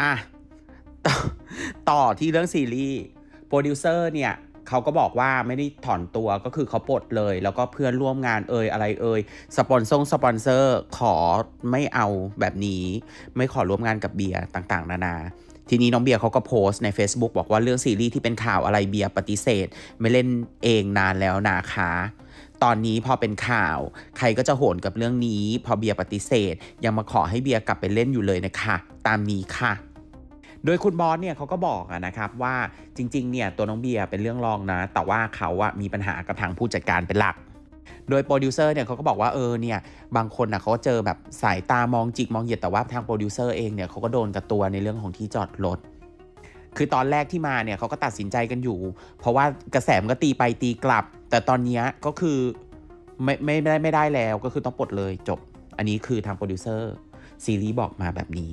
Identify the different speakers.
Speaker 1: อะต่อต่อที่เรื่องซีรีส์โปรดิวเซอร์เนี่ยเขาก็บอกว่าไม่ได้ถอนตัวก็คือเขาปลดเลย แล้วก็เพื่อนร่วมงานเอ่ยอะไรเอ่ยสปอนเซอร์สปอนเซอร์ขอไม่เอาแบบนี้ ไม่ขอร่วมงานกับเบียร์ต่างๆ นานาทีนี้น้องเบียร์เขาก็โพสต์ใน Facebook บอกว่าเรื่องซีรีส์ที่เป็นข่าวอะไรเบียร์ปฏิเสธ ไม่เล่นเองนานแล้วนะคะ ตอนนี้พอเป็นข่าว ใครก็จะโหนกับเรื่องนี้ พอเบียร์ปฏิเสธ ยังมาขอให้เบียร์กลับไปเล่นอยู่เลยนะคะ ตามนี้ค่ะ โดยคุณบอสเนี่ยเขาก็บอกนะครับว่าจริงๆเนี่ยตัวน้องเบียร์เป็นเรื่องรองนะ แต่ว่าเขาอะมีปัญหากับทางผู้จัดการเป็นหลักโดยโปรดิวเซอร์เนี่ยเขาก็บอกว่าเออเนี่ยบางคนนะเขาก็เจอแบบสายตามองจิกมองเหยียดแต่ว่าทางโปรดิวเซอร์เองเนี่ยเขาก็โดนกับตัวในเรื่องของที่จอดรถคือตอนแรกที่มาเนี่ยเขาก็ตัดสินใจกันอยู่ เพราะว่ากระแสมันก็ตีไปตีกลับ แต่ตอนนี้ก็คือไม่ไม่ไม่ได้ไม่ได้แล้วก็คือต้องปลดเลยจบ อันนี้คือทางโปรดิวเซอร์ซีรีส์บอกมาแบบนี้